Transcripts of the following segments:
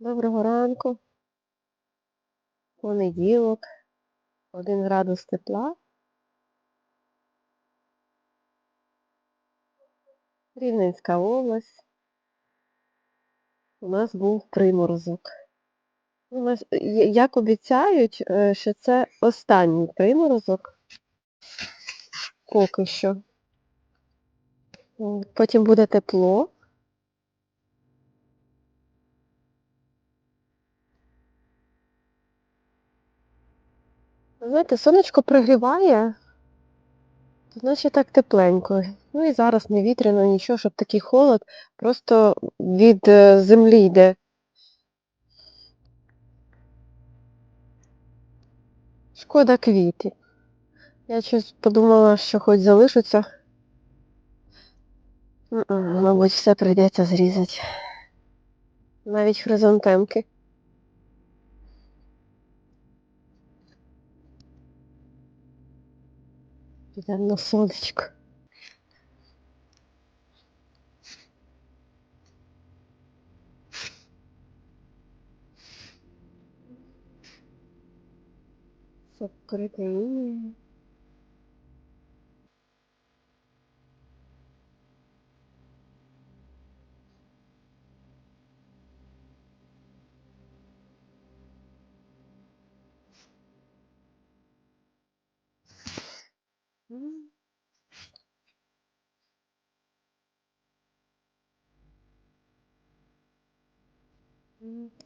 Доброго ранку. Понеділок. Один градус тепла. Рівненська область. У нас був приморозок. Як обіцяють, е, що це останній приморозок. Поки що. Потім буде тепло. Знаєте, сонечко пригріває, то значить так тепленько. Ну і зараз не вітряно, нічого, щоб такий холод, просто від е, землі йде. Шкода квіти. Я щось подумала, що хоч залишаться. М-м, Мабуть, все прийдеться зрізати. Навіть хризантемки. Neden nasıl olacak? そっくりくん。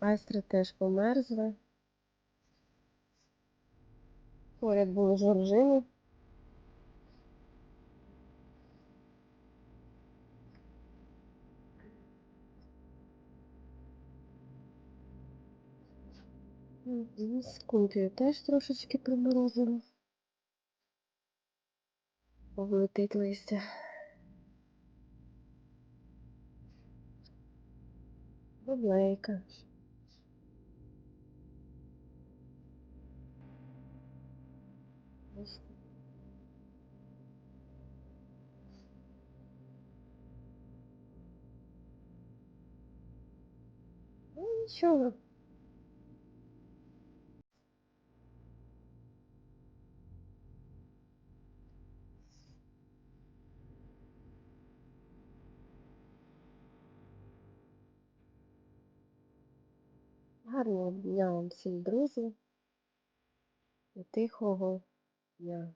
Айстри теж померзли. Поряд були жоржини. Скумпію теж трошечки приморозило. Облетить листя. Баблейка. Ось. Ну нічого. Гарного дня вам всім, друзі. І тихого дня.